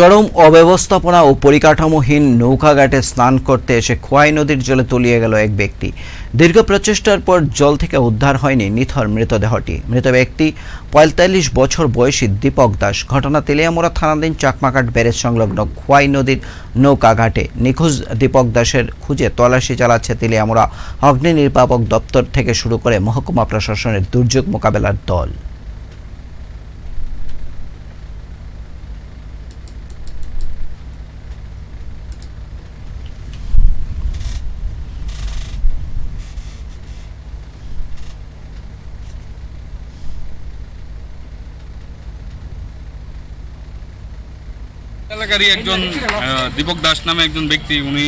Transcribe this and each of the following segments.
চরম অব্যবস্থাপনা ও পরিকাঠামোহীন নৌকাঘাটে স্নান করতে এসে খোয়াই নদীর জলে তলিয়ে গেল এক ব্যক্তি। দীর্ঘ প্রচেষ্টার পর জল থেকে উদ্ধার হয়নি নিথর মৃতদেহটি। মৃত ব্যক্তি পঁয়তাল্লিশ বছর বয়সী দীপক দাস। ঘটনা তেলিয়ামোড়া থানাধীন চাকমাঘাট ব্যারেজ সংলগ্ন খোয়াই নদীর নৌকাঘাটে। নিখোঁজ দীপক দাসের খুঁজে তল্লাশি চালাচ্ছে তেলিয়ামোড়া অগ্নি নির্বাপক দপ্তর থেকে শুরু করে মহকুমা প্রশাসনের দুর্যোগ মোকাবেলার দল। এলাকারই একজন দীপক দাস নামে একজন ব্যক্তি উনি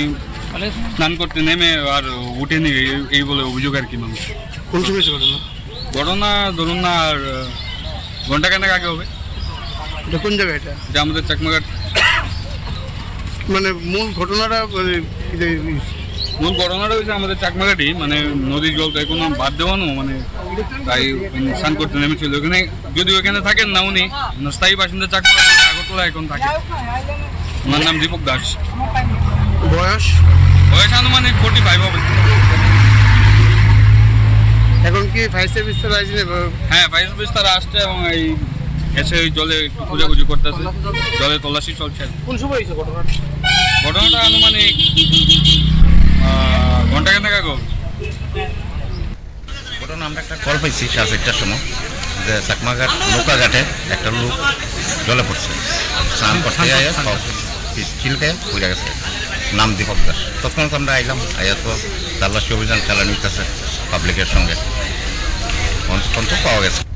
স্নান করতে নেমে আর উঠেনি এই- বলে অভিযোগ আর কি মানুষ কোন সময় ঘটনা? ঘটনা ধরুন না আর ঘণ্টা খানেক আগে হবে। এটা কোন জায়গা এটা? যে আমাদের চাকমাঘাট। মানে মূল ঘটনাটা মানে মূল ঘটনাটা হয়েছে আমাদের চাকমাঘাটই মানে নদীর জল তো এখনও বাদ দেওয়ানো মানে তাই স্নান করতে নেমেছিল। ওখানে যদি ওখানে থাকেন না উনি স্থায়ী বাসিন্দা চাকমাঘাট আগরতলা এখন থাকে। ওনার নাম দীপক দাস। বয়স? বয়স আনুমানিক ফোর্টি ফাইভ হবে। এখন কি ফায়ার সার্ভিস তো আছে না? হ্যাঁ ভাইস বিস্তার আসছে এবং এই এসে ওই জলে একটু খোঁজাখুঁজি করতেছে। জলে তল্লাশি চলছে। কোন সময় হয়েছে ঘটনা ঘটনাটা আনুমানিক আহ, ঘণ্টা কেন আগে আমরা একটা কল পাইছি সাড়ে চারটার সময় যে চাকমাঘাট নৌকাঘাটে একটা লোক জলে পড়ছে। স্নান করতে চিলকে পড়ে গেছে। নাম দীপক দাস। তৎক্ষণাৎ আমরা আইলাম আইয়া তো তাল্লাশি অভিযান চালানো হইতেছে পাবলিকের সঙ্গে। পাওয়া গেছে।